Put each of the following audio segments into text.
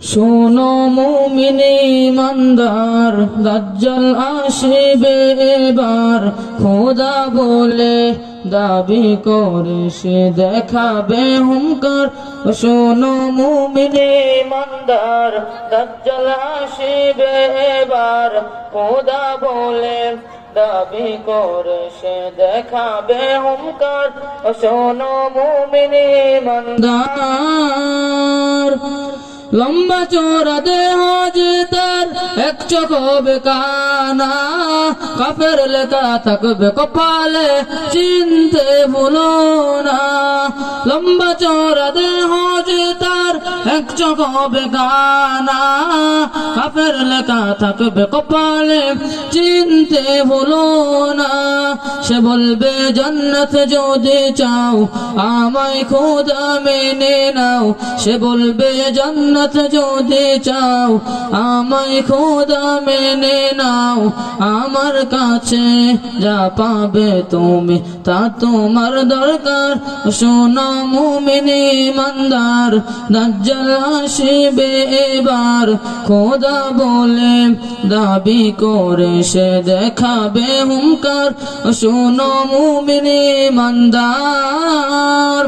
শোনো মুমিনি মন্দার দাজ্জাল আসিবে এবার। খোদা বলে দাবি করে, সে দেখাবে হুঙ্কার। শোনো মুমিনি মন্দার দাজ্জাল আসিবে এবার। খোদা বলে দাবি করে, সে দেখাবে হুঙ্কার। শোনো মুমিনি মন্দার লম্বা চোরা দেহ যে তার, এক চোখ হবে কানা কাপের লেখা থাকবে কপালে, চিনতে ভুলো না। লম্বা চোরা দেহ যে তার, এক চোখ হবে কানা কাপের লেখা থাকবে কপালে, চিনতে ভুলো না। সে বলবে, জন্নত যদি চাও, আমায় খোদা মেনে নাও। সে বলবে, জন্নত যদি চাও, আমায় খোদা মেনে নাও। আমার কাছে যা পাবে তুমি, তা তোমার দরকার। শোনো মুমিনি মন্দার দাজ্জাল আসিবে এবার। খোদা বলে দাবি করে, সে দেখাবে হুঙ্কার। শোনো মুমিনি মন্দার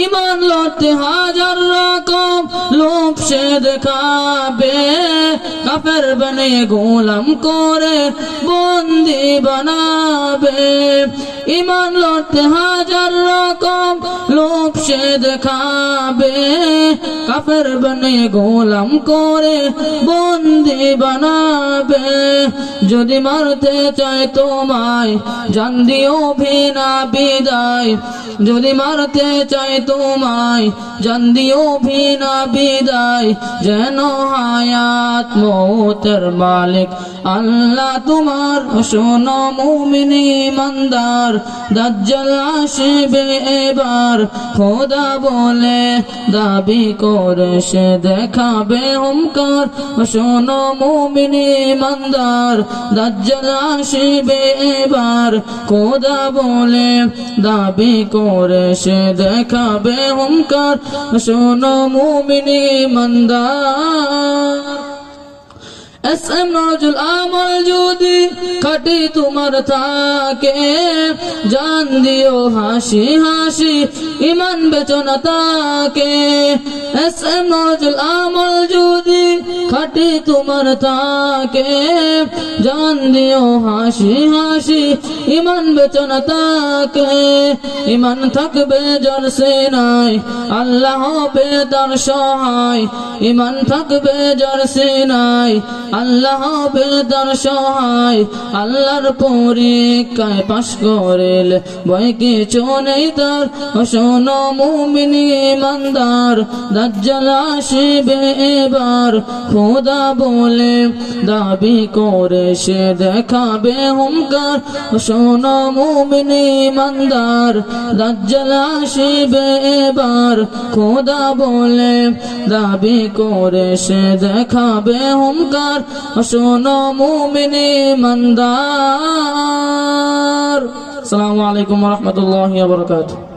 ইমান লড়তে হাজার রকম লোক সে দেখাবে। কাফের বনে গোলাম করে বন্দি বানাবে। ইমান লড়তে হাজার রকম লোক সে দেখাবে। কাফের বনে গোলাম করে বন্দি বানাবে। যদি মারতে চায় তোমায়, জান দিও ভিনা বিদায়। যদি মারতে চায় তোমায়, জান দিও ভিনা বিদায়। যেন হায়াত মৌতের মালিক, আল্লাহ তোমার শোনো মুমিনি মন্দার দাজ্জাল আসবে এবার। খোদা বলে দাবি করে, সে দেখাবে হুমকার শোনো মুমিনি মন্দার দাজ্জাল আসবে এবার। খোদা বলে দাবি করে, সে দেখাবে হুমকার শোনো মুমিনি মন্দার এস এম নজরুল আমল যদি খাটি তোমার থাকে জান দিও হাসি হাসি, ইমান বেচনা তাকে। এস এম নজরুল যদি খাটি তোমার তাকে। জান দিও হাসি হাসি, ইমান বেচনা তাকে। ইমান থাকবে জর নাই আল্লাহ হবে তার সহায়। ইমান থাকবে জর নাই আল্লাহ হবে তার সহায়। আল্লাহর পরীক্ষায় পাশ করেলে ভয় কিছু নেই তার। শোনো মুমিনি মন্দার দাজ্জাল আসবে এবার। খোদা বলে দাবি করে সে দেখাবে হুমকার শোনো মুমিনি মন্দার দাজ্জাল আসবে এবার। খোদা বলে দাবি করে সে দেখাবে হুমকার শোনো মুমিনি মন্দার আসসালামু আলাইকুম রহমতুল্লাহ বরকাত